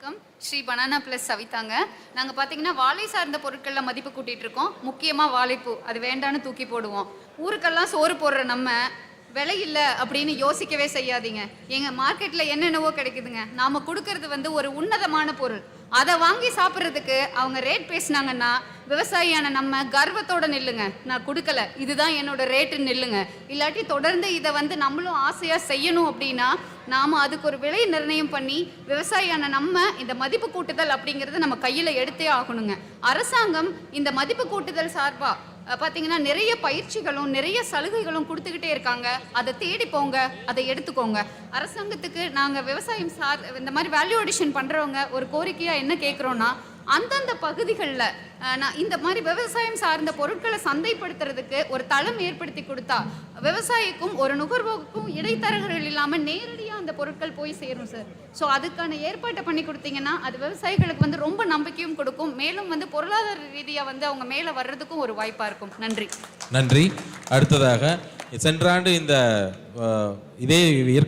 வணக்கம். Shri banana plus சவிதாங்க. நாங்கள் பார்த்தீங்கன்னா வாழை சார்ந்த பொருட்களில் மதிப்பு கூட்டிகிட்டு இருக்கோம். முக்கியமாக வாழைப்பூ. அது வேண்டான்னு தூக்கி போடுவோம். ஊருக்கெல்லாம் சோறு போடுற நம்ம விலை இல்லை அப்படின்னு யோசிக்கவே செய்யாதீங்க. எங்கள் மார்க்கெட்டில் என்னென்னவோ கிடைக்குதுங்க. நாம் கொடுக்கறது வந்து ஒரு உன்னதமான பொருள். அதை வாங்கி சாப்பிட்றதுக்கு அவங்க ரேட் பேசினாங்கன்னா விவசாயியான நம்ம கர்வத்தோடு நில்லுங்க. நான் கொடுக்கல. இதுதான் என்னோட ரேட்டுன்னு நில்லுங்க. இல்லாட்டி தொடர்ந்து இதை வந்து நம்மளும் ஆசையாக செய்யணும் அப்படின்னா நாம் அதுக்கு ஒரு விலை நிர்ணயம் பண்ணி விவசாயியான நம்ம இந்த மதிப்பு கூட்டுதல் அப்படிங்கிறத நம்ம கையில் எடுத்தே ஆகணுங்க. அரசாங்கம் இந்த மதிப்பு கூட்டுதல் சார்பாக பார்த்தீங்கன்னா நிறைய பயிற்சிகளும் நிறைய சலுகைகளும் கொடுத்துக்கிட்டே இருக்காங்க. அதை தேடி போங்க அதை எடுத்துக்கோங்க. அரசாங்கத்துக்கு நாங்கள் விவசாயம் சார் இந்த மாதிரி வேல்யூ அடிஷன் பண்ணுறவங்க ஒரு கோரிக்கையாக என்ன கேட்குறோன்னா அந்தந்த பகுதிகளில் நான் இந்த மாதிரி விவசாயம் சார்ந்த பொருட்களை சந்தைப்படுத்துறதுக்கு ஒரு தளம் ஏற்படுத்தி கொடுத்தா விவசாயிக்கும் ஒரு நுகர்வோருக்கும் இடைத்தரகர்கள் இல்லாமல் நேரடியாக இந்த பொருட்கள் போய் சேரும் சார். ஸோ அதுக்கான ஏற்பாட்டை பண்ணி கொடுத்தீங்கன்னா அது விவசாயிகளுக்கு வந்து ரொம்ப நம்பிக்கையும் கொடுக்கும். மேலும் வந்து பொருளாதார ரீதியாக வந்து அவங்க மேலே வர்றதுக்கும் ஒரு வாய்ப்பாக இருக்கும். நன்றி. நன்றி. அடுத்ததாக சென்ற ஆண்டு இந்த இதே